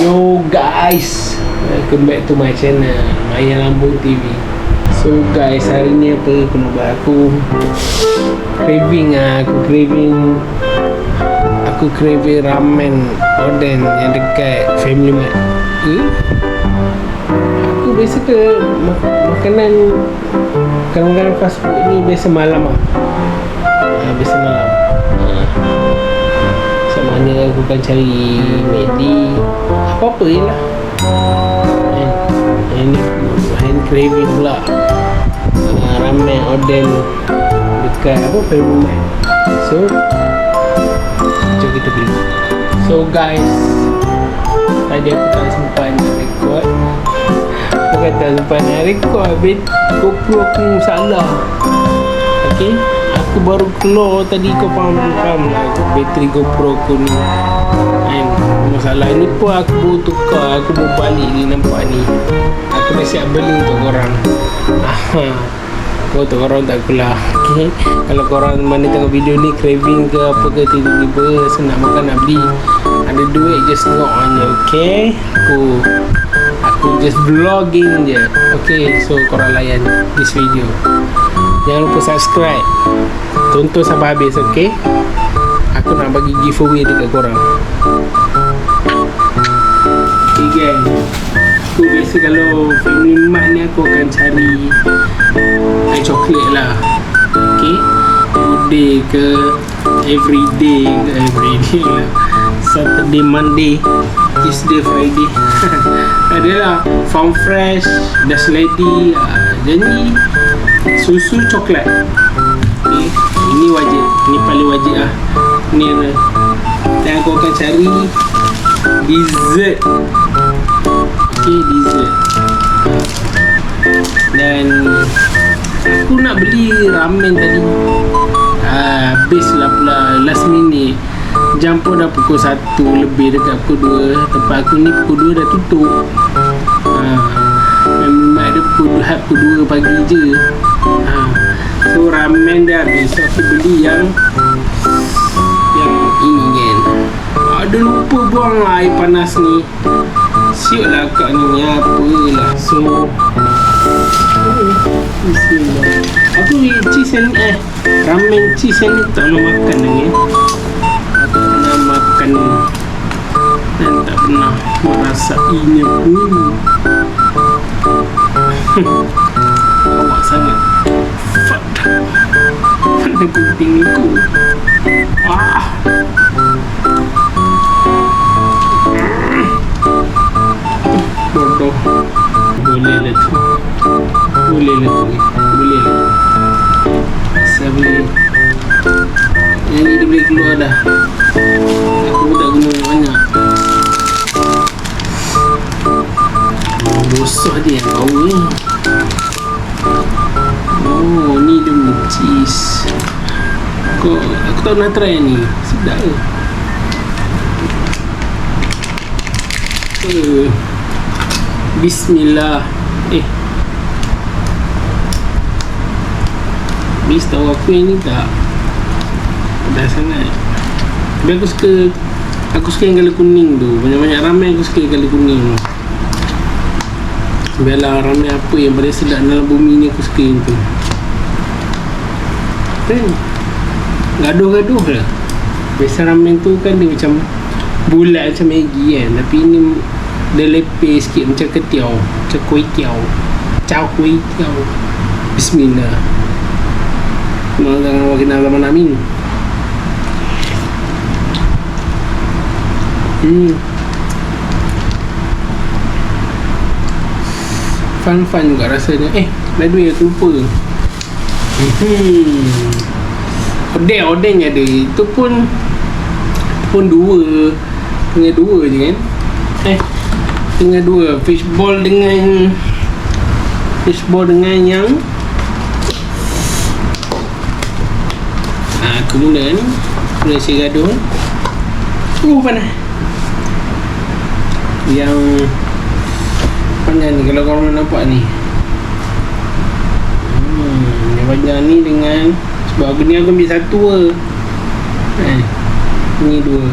Yo guys Welcome back to my channel Maya Lambung TV So guys hari ni apa aku buat aku? Craving ah Aku craving Aku craving ramen Oden yang dekat Family Mart. Hmm? Aku biasa ke mak- Makanan Makanan-makanan fast food ni biasa malam ah. Ah, Biasa malam. Ah. Ada aku akan cari McD Apa-apa je lah. Hand, hand craving pula. Uh, Ramen Oden Dekat apa Family So Jom kita beli. So guys Tadi aku tak sempat nak record. Aku kata sempat nak record Habis GoPro aku salah. Okay Aku baru keluar tadi kau faham faham lah. Bateri GoPro aku ni. Kan? Masalah ni pun aku baru tukar. Aku baru balik ni nampak ni. Aku dah siap beli untuk korang. Aha. kau untuk korang tak akulah okay. kalau korang mana tengok video ni craving ke apa ke tiba-tiba rasa nak makan nak beli. Ada duit just tengok je okay? Aku aku just vlogging je. Okay so korang layan this video Jangan lupa subscribe. Tonton sampai habis okay Aku nak bagi giveaway dekat korang. Okay gang Aku biasa kalau family mart ni aku akan cari Air coklat lah. Okay Today ke Everyday ke? Everyday lah. Saturday, Monday Tuesday, Friday. Adalah Farm Fresh Das Lady uh, Jadi Susu coklat. Okay. Ini wajib. Ini paling wajib lah. Ni lah Dan aku akan cari Dessert. Okay dessert. Dan Aku nak beli ramen tadi. Ah, Habis lah pula Last minute. Jam pun dah pukul 1 Lebih dekat pukul 2 Tempat aku ni pukul 2 dah tutup. Ah, Memang ada pukul 2, pukul 2 pagi je ha. So ramen dah habis So aku beli yang Yang ini kan? Ada lupa buang lah air panas ni. Siut lah kat ni Apalah So Bismillah. Aku cheese yang ni? Eh Ramen cheese ni tak nak makan lagi eh. Aku pernah makan Dan tak pernah merasainya pun Mana gunting aku Ah. Bodoh. Boleh lah tu. Boleh lah tu. Boleh lah Saya boleh. Yang ni dia boleh keluar dah. Aku tak guna banyak. Bosok dia. Bau ni. Oh ni dia cheese Kau, Aku tak pernah try ni. Sedap ke uh, Bismillah. Eh. Bis tahu aku yang ni tak? Pedas sangat. Tapi aku suka Aku suka yang colour kuning tu. Banyak-banyak ramai aku suka yang colour kuning tu. Biarlah ramai apa yang paling sedap dalam bumi ni aku suka yang tu. Kan Gaduh-gaduh lah. Biasa ramen tu kan dia macam Bulat macam Maggi kan. Tapi ni Dia lepis sikit macam ketiau Macam kuih tiaw. Caw kuih tiaw. Bismillah. Mengalang wakil alaman amin Hmm. Fun-fun juga rasanya. Eh By the way aku lupa Hmm Odeng Odeng ada Itu pun Pun dua. Tinggal dua je kan? Eh. Tinggal dua. Fishball dengan Fishball dengan yang Ah, Kemudian Nasi gaduh. Uh panas. Yang Panas ni Kalau korang nampak ni. Hmm Yang banyak ni dengan Sebab aku ni aku ambil satu ke? Eh Ni dua.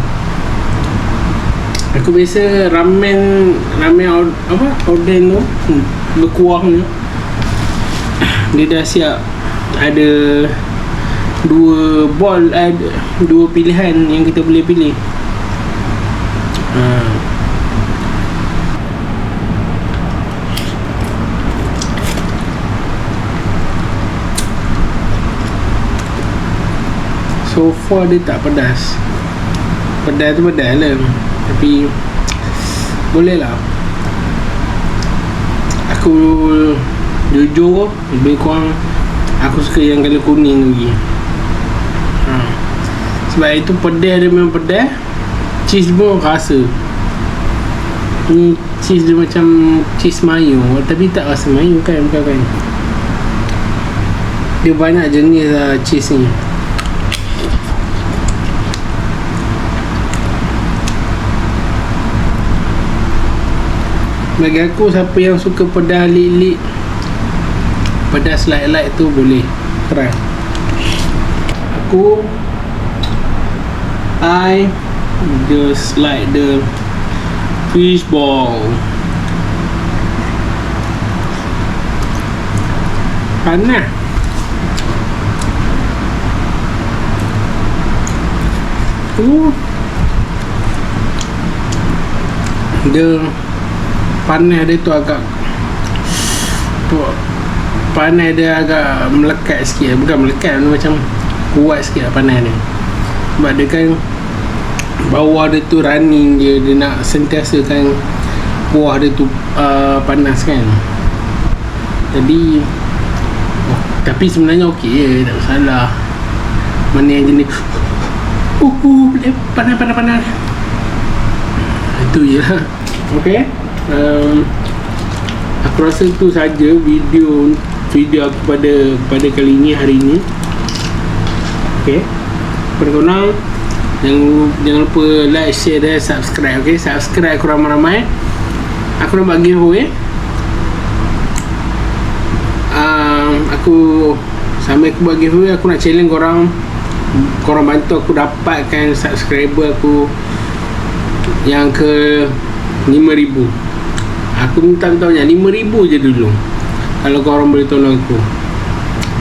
Aku biasa ramen Ramen apa? Orden tu hmm, Berkuah ni Dia dah siap. Ada Dua ball ada Dua pilihan Yang kita boleh pilih So far dia tak pedas. Pedas tu pedas lah. Tapi Boleh lah. Aku Jujur Lebih kurang Aku suka yang colour kuning lagi. Ha. Sebab itu pedas dia memang pedas. Cheese pun rasa. Ni cheese dia macam Cheese mayo Tapi tak rasa mayo kan Bukan kan Dia banyak jenis lah cheese ni bagi aku siapa yang suka pedas lik-lik pedas light-light tu boleh try. Aku I just like the fish ball. Panas. Uh dia panas dia tu agak panas dia agak melekat sikit. Bukan melekat dia macam kuat sikit lah panas dia. Sebab dia kan bawah dia tu running je. Dia nak sentiasa kan buah dia tu uh, panas kan. Jadi oh, tapi sebenarnya okey je tak masalah. Mana yang jenis uh, uh, panas panas panas. Itu je lah. Ok um, aku rasa itu saja video video aku pada pada kali ini hari ini. Ok pada korang jangan, jangan lupa like, share dan subscribe ok subscribe aku ramai-ramai. Aku nak buat giveaway um, aku sambil aku buat giveaway aku nak challenge korang. Korang bantu aku dapatkan subscriber aku yang ke 5000 Aku minta minta banyak lima ribu je dulu. Kalau kau orang boleh tolong aku.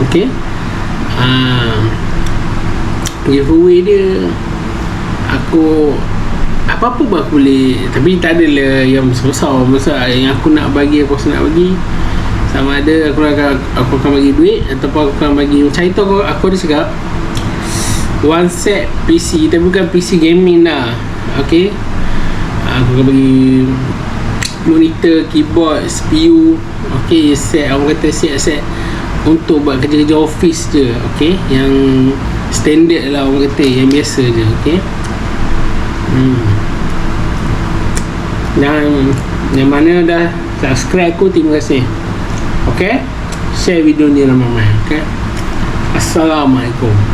Okay ha. Giveaway dia. Aku Apa-apa pun aku boleh Tapi tak adalah yang besar-besar. Besar yang aku nak bagi Aku nak bagi Sama ada aku akan Aku akan bagi duit Ataupun aku akan bagi Macam itu aku, aku ada cakap One set PC Tapi bukan PC gaming lah. Okay Aku akan bagi monitor, keyboard, CPU ok, set, orang kata set set untuk buat kerja-kerja office je ok, yang standard lah orang kata, yang biasa je ok hmm. dan yang mana dah subscribe aku, terima kasih ok, share video ni ramai-ramai ok Assalamualaikum